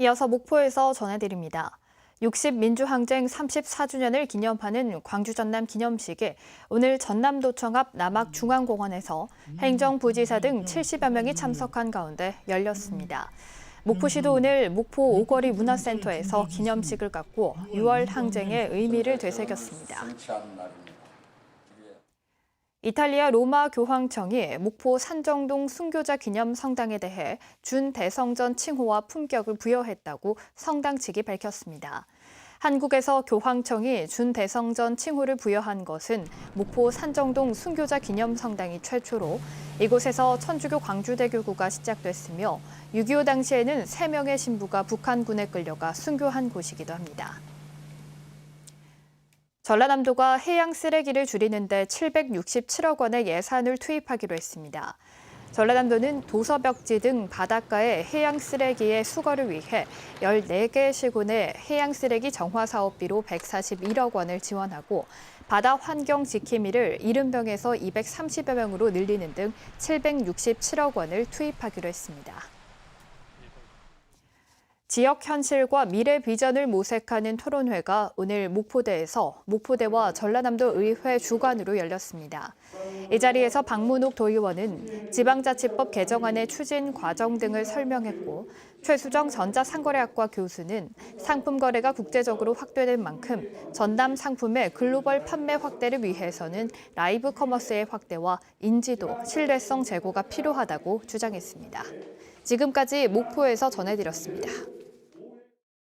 이어서 목포에서 전해드립니다. 60 민주항쟁 34주년을 기념하는 광주 전남 기념식이 오늘 전남도청 앞 남학중앙공원에서 행정부지사 등 70여 명이 참석한 가운데 열렸습니다. 목포시도 오늘 목포 오거리 문화센터에서 기념식을 갖고 6월 항쟁의 의미를 되새겼습니다. 이탈리아 로마 교황청이 목포 산정동 순교자 기념 성당에 대해 준대성전 칭호와 품격을 부여했다고 성당 측이 밝혔습니다. 한국에서 교황청이 준대성전 칭호를 부여한 것은 목포 산정동 순교자 기념 성당이 최초로 이곳에서 천주교 광주대교구가 시작됐으며 6.25 당시에는 3명의 신부가 북한군에 끌려가 순교한 곳이기도 합니다. 전라남도가 해양 쓰레기를 줄이는데 767억 원의 예산을 투입하기로 했습니다. 전라남도는 도서벽지 등 바닷가의 해양 쓰레기의 수거를 위해 14개 시군의 해양 쓰레기 정화 사업비로 141억 원을 지원하고 바다 환경 지킴이를 70명에서 230여 명으로 늘리는 등 767억 원을 투입하기로 했습니다. 지역 현실과 미래 비전을 모색하는 토론회가 오늘 목포대에서 목포대와 전라남도 의회 주관으로 열렸습니다. 이 자리에서 박문옥 도의원은 지방자치법 개정안의 추진 과정 등을 설명했고 최수정 전자상거래학과 교수는 상품 거래가 국제적으로 확대된 만큼 전담 상품의 글로벌 판매 확대를 위해서는 라이브 커머스의 확대와 인지도, 신뢰성 제고가 필요하다고 주장했습니다. 지금까지 목포에서 전해드렸습니다.